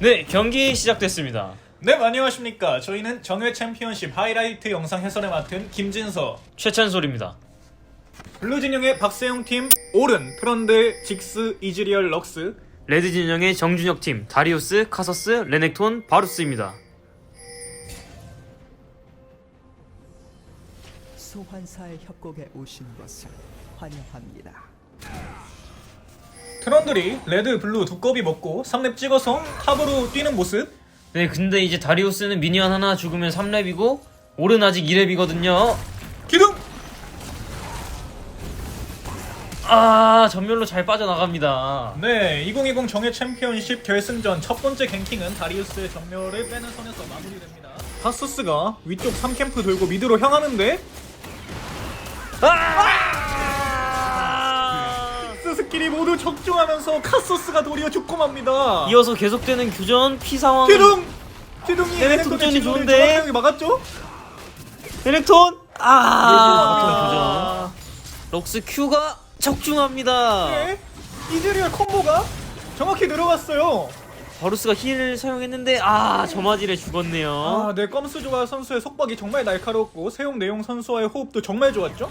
네, 경기 시작됐습니다. 네, 안녕하십니까. 저희는 전회 챔피언십 하이라이트 영상 해설을 맡은 김진서, 최찬솔입니다. 블루 진영의 박세용 팀, 오른, 트런드, 직스, 이즈리얼, 럭스, 레드 진영의 정준혁 팀 다리우스, 카서스, 레넥톤, 바루스입니다. 소환사의 협곡에 오신 것을 환영합니다. 트런들이 레드, 블루 두꺼비 먹고 3렙 찍어서 탑으로 뛰는 모습. 네, 근데 이제 다리우스는 미니언 하나 죽으면 3렙이고 오른 아직 2렙이거든요. 기둥! 아, 전멸로 잘 빠져나갑니다. 네, 2020 정회 챔피언십 결승전 첫 번째 갱킹은 다리우스의 전멸을 빼는 선에서 마무리됩니다. 카소스가 위쪽 3캠프 돌고 미드로 향하는데 아! 스 스킬이 모두 적중하면서 카소스가 도리어 죽고 맙니다. 이어서 계속되는 교전 피 상황. 기둥! 기둥이 독점이 진로를 좋은데? 정확하게 막았죠? 레넥톤. 아, 아. 럭스 Q가 적중합니다. 네. 이즈리얼 콤보가 정확히 들어갔어요. 바루스가 힐을 사용했는데 아 저마질에 죽었네요. 아, 네, 껌스 조아 선수의 속박이 정말 날카롭고 세용 내용 선수와의 호흡도 정말 좋았죠?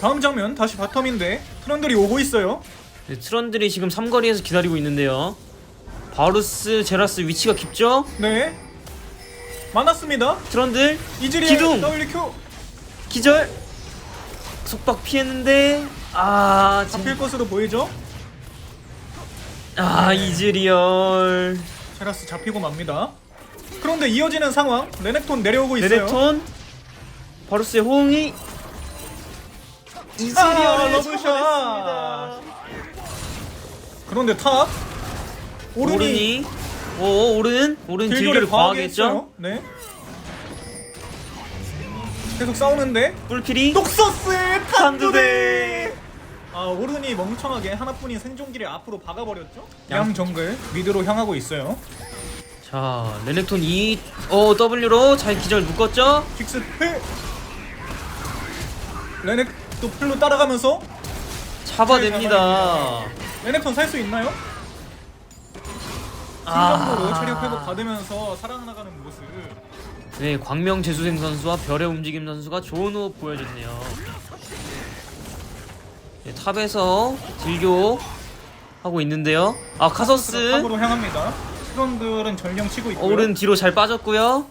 다음 장면 다시 바텀인데 트런들이 오고 있어요. 네, 트런들이 지금 삼거리에서 기다리고 있는데요. 바루스, 제라스 위치가 깊죠? 네. 많았습니다. 트런들 이즈리얼 기둥! WQ 기절. 속박 피했는데 아, 진- 잡힐 것으로 보이죠? 아 이즈리얼. 제라스 잡히고 맙니다. 그런데 이어지는 상황 레넥톤 내려오고 있어요. 레넥톤 바루스의 호응이 아, 이즈리얼을 러브샷. 잡아냈습니다. 그런데 탑 오른이 오른이 오 오른 오른 딜교를 과하게? 했어요. 네. 계속 싸우는데 뿔필이 녹서스의 탄두대. 아 오른이 멍청하게 하나뿐인 생존기를 앞으로 박아버렸죠. 양- 양 정글 미드로 향하고 있어요. 자 레넥톤 2 어, W로 잘 기절 묶었죠? 킥스 힐. 레넥 또 풀로 따라가면서 잡아냅니다. 레넥톤 살 수 있나요? 순간으로 체력 회복 받으면서 살아나가는 모습. 네, 광명 재수생 선수와 별의 움직임 선수가 좋은 호흡 보여줬네요. 네, 탑에서 딜교 하고 있는데요. 아 카서스 탑으로 향합니다. 트런들은 전령 치고 있고요. 오른 뒤로 잘 빠졌고요.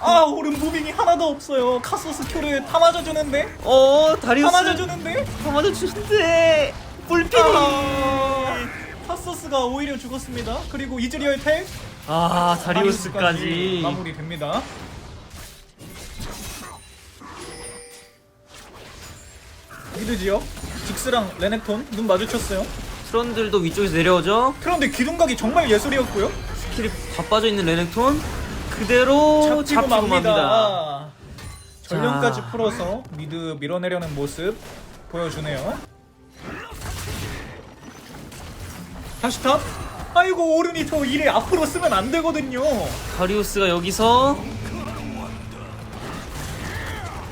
아 오른 무빙이 하나도 없어요. 카소스 큐를 다 맞아주는데 어다 다리우스 맞아주는데 다 맞아주는데 뿔필이 아, 카소스가 오히려 죽었습니다. 그리고 이즈리얼 텔아 다리우스까지 마무리됩니다. 미드 지역 직스랑 레넥톤 눈 마주쳤어요. 트런들도 위쪽에서 내려오죠. 그런데 기둥각이 정말 예술이었고요. 스킬이 다 빠져 있는 레넥톤 그대로 잡히고 잡히고 맙니다. 맙니다. 전령까지 자. 풀어서 미드 밀어내려는 모습 보여주네요. 다시 탑. 아이고 오른이 저 일에 앞으로 쓰면 안 되거든요. 다리우스가 여기서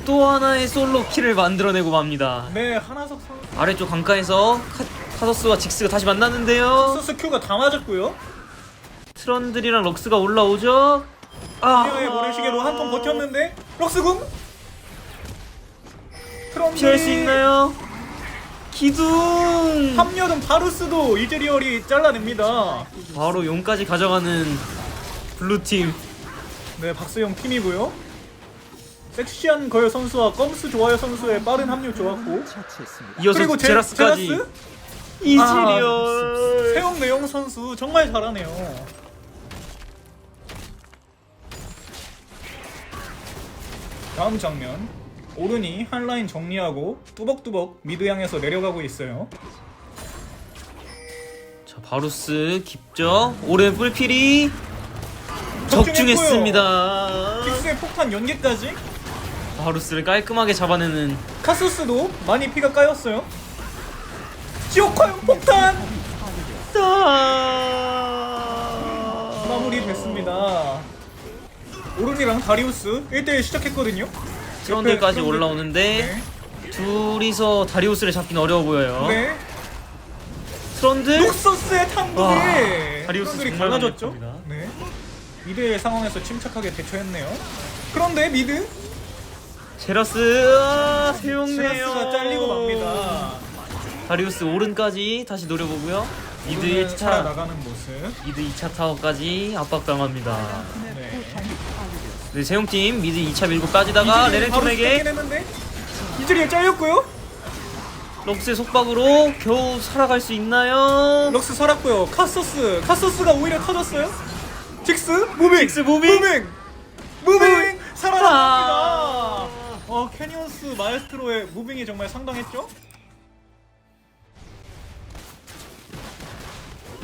또 하나의 솔로 킬을 만들어내고 맙니다. 네 하나석 선수 아래쪽 강가에서 카, 카서스와 직스가 다시 만났는데요. 스큐가 다 맞았고요. 트런들이랑 럭스가 올라오죠. 아, 모래시계로 한 통 버텼는데 럭스군 트럼들이 피할 수 있나요? 기둥. 합류하던 바루스도 이즈리얼이 잘라냅니다. 바로 용까지 가져가는 블루 팀. 네 박수영 팀이고요. 섹시한 거여 선수와 껌스 좋아요 선수의 빠른 합류 좋았고. 이어서 그리고 제, 제라스까지. 제라스 이즈리얼. 세용 내용 선수 정말 잘하네요. 다음 장면 오른이 한 라인 정리하고 뚜벅뚜벅 미드 향해서 내려가고 있어요. 자, 바루스 깊죠. 오랜 뿔필이. 적중했습니다. 픽스의 폭탄 연계까지 바루스를 깔끔하게 잡아내는 카소스도 많이 피가 까였어요. 지옥화용 폭탄 아~ 오른이랑 다리우스 1대1 시작했거든요. 트런들까지 트런들. 올라오는데 둘이서 다리우스를 잡긴 어려워 보여요. 네. 네. 트런들 룩서스의 와, 탄도에 다리우스 트런들이 정말 갈라졌죠. 강력합니다. 네. 미드의 상황에서 침착하게 대처했네요. 그런데 미드 제라스 아, 세용네요. 시라스가 잘리고 맙니다. 다리우스 오른까지 다시 노려보고요. 미드 오른은 1차 살아나가는 모습. 미드 2차 타워까지 압박당합니다. 네. 네, 세용팀 미드 2차 밀고 빠지다가 스택을 했는데 이즈리얼 잘렸고요. 럭스의 속박으로 겨우 살아갈 수 있나요? 럭스 살았고요. 카소스, 카소스가 오히려 터졌어요. 직스 무빙, 직스 무빙. 무빙, 무빙 살아납니다. 아. 어 캐니언스 마에스트로의 무빙이 정말 상당했죠?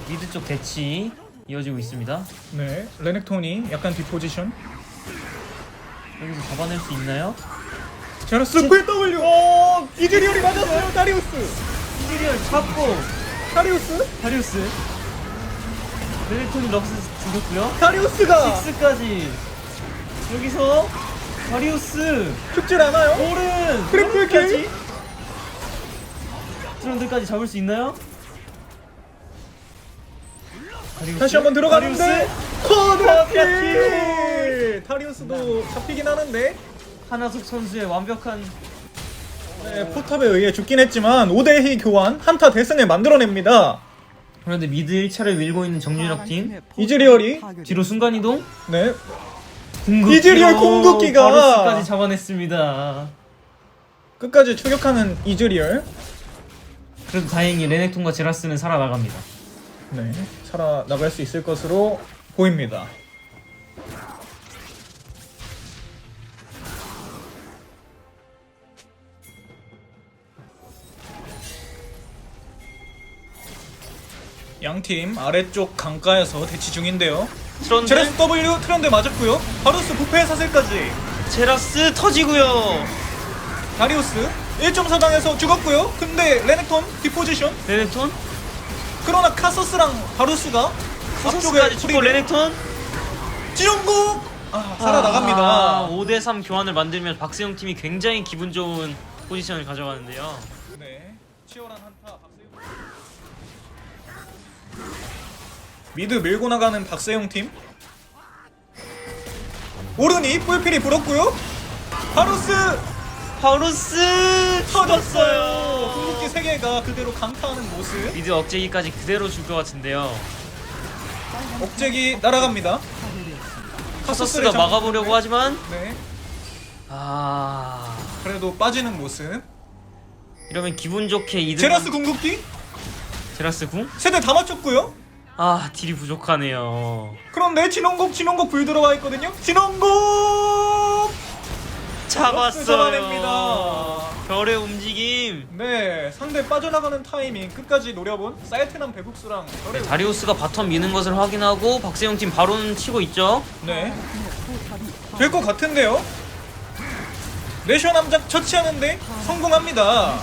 미드 쪽 대치 이어지고 있습니다. 네, 레넥톤이 약간 뒷포지션. 여기서 잡아낼 수 있나요? 제라스 VW. 오, 이즈리얼이 맞았어요. 다리우스, 시리얼 잡고 다리우스, 다리우스 레넥톤이 럭스 죽였고요. 다리우스가 식스까지 여기서 다리우스 죽질 않아요. 오른 트리플 킬. 트런드까지 잡을 수 있나요? 다리우스? 다시 한번 들어가는데 다리우스? 킬. 다리우스도 잡히긴 하는데 하나석 선수의 완벽한 네, 포탑에 의해 죽긴 했지만 5대2 교환 한타 대승을 만들어냅니다. 그런데 미드 1차를 밀고 있는 정준혁 팀 이즈리얼이 뒤로 순간 이동 네, 궁극기로 이즈리얼 궁극기가! 바루스까지 잡아냈습니다 끝까지 추격하는 이즈리얼. 그래도 다행히 레넥톤과 제라스는 살아나갑니다 네, 살아나갈 수 있을 것으로 보입니다. 양팀 아래쪽 강가에서 대치 중인데요. 트런드 제라스 W 트렌드 맞았고요. 바루스 부패 사슬까지. 제라스 터지고요 다리우스 1.4당에서 죽었고요. 근데 레넥톤 뒷포지션. 레넥톤 그러나 카서스랑 바루스가 카소스까지 죽고 레넥톤 지용국 아, 살아나갑니다. 아, 5대 3 교환을 만들면 박세용 팀이 굉장히 기분 좋은 포지션을 가져가는데요 네, 치열한 한타 박세용. 미드 밀고 나가는 박세용 팀. 오른이 뿔필이 불었고요. 바루스 바루스 터졌어요. 궁극기 세 개가 그대로 강타하는 모습. 미드 억제기까지 그대로 줄 것 같은데요 억제기 날아갑니다. 카소스를 막아보려고 하지만 네, 아 그래도 빠지는 모습. 이러면 기분 좋게 이득 제라스 궁극기 제라스 궁? 세대 다 맞췄고요. 아 딜이 부족하네요 그런데 진원국 진원국 불 들어와 있거든요. 진원국 잡았어요 잡아냅니다. 별의 움직임 네, 상대 빠져나가는 타이밍 끝까지 노려본 사이트남 배국수랑 별의 다리우스가 바텀 미는 것을 확인하고 박세용 팀 바로는 치고 있죠 네, 될 것 같은데요. 내셔 남작 처치하는데 성공합니다.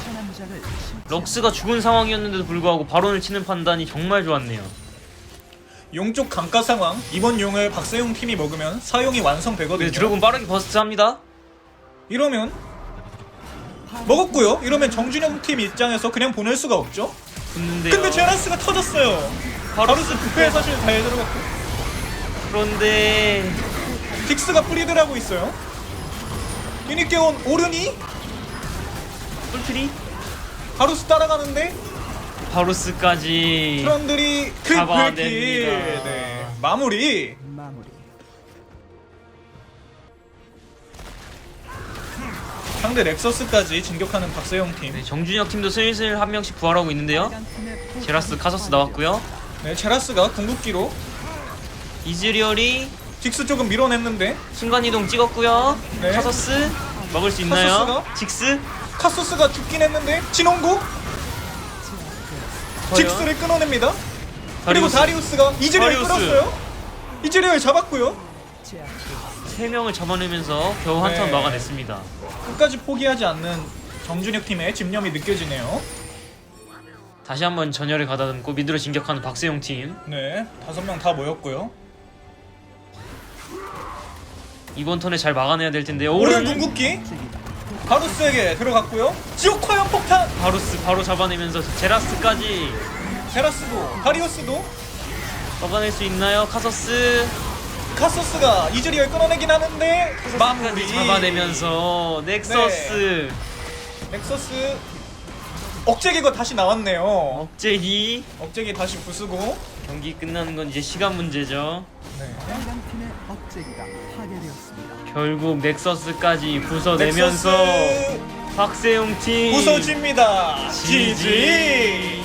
럭스가 죽은 상황이었는데도 불구하고 바론을 치는 판단이 정말 좋았네요 용쪽 강가 상황 이번 용을 박세용 팀이 먹으면 사용이 완성되거든요. 네, 드래곤 빠르게 버스트합니다 이러면 먹었고요. 이러면 정준영 팀 입장에서 그냥 보낼 수가 없죠. 붙는데요 근데 제라스가 터졌어요. 바루스 부패에 사실 잘 들어갔고 그런데 딕스가 프리드라고 있어요. 뒤늦게 온 오른이 뿔트리 바루스 따라가는데 바루스까지 트런들이 잡아냅니다. 트리플킬 네, 마무리 마무리. 상대 렉서스까지 진격하는 박세영 팀 네, 정준혁 팀도 슬슬 한 명씩 부활하고 있는데요 제라스 카소스 나왔고요 네, 제라스가 궁극기로 이즈리얼이 딕스 조금 밀어냈는데 순간이동 찍었고요 네. 카소스 먹을 수 있나요? 카소스가? 직스? 카소스가 죽긴 했는데 진홍국 딕스를 끊어냅니다. 그리고 다리우스. 다리우스가 이즈리얼 다리우스. 끌었어요. 이즈리얼 잡았고요. 세 명을 잡아내면서 겨우 한 네. 턴 막아냈습니다. 끝까지 포기하지 않는 정준혁 팀의 집념이 느껴지네요. 다시 한번 전열을 가다듬고 미드로 진격하는 박세용 팀. 네 다섯 명 다 모였고요. 이번 턴에 잘 막아내야 될 텐데요. 오른 오른 궁극기 바루스에게 들어갔고요. 지옥 화염 폭탄! 바루스 바로 잡아내면서 제라스까지. 제라스도 다리우스도 막아낼 수 있나요? 카서스? 카소스가 이즈리얼 끊어내긴 하는데 마무리 까지 잡아내면서 넥서스. 넥서스. 억제기가 다시 나왔네요. 억제기. 억제기 다시 부수고. 경기 끝나는 건 이제 시간 문제죠. 네. 빨강팀의 억제기가 파괴되었습니다. 결국 넥서스까지 부숴내면서 넥서스 박세용 팀 부서집니다. 지지. 지지.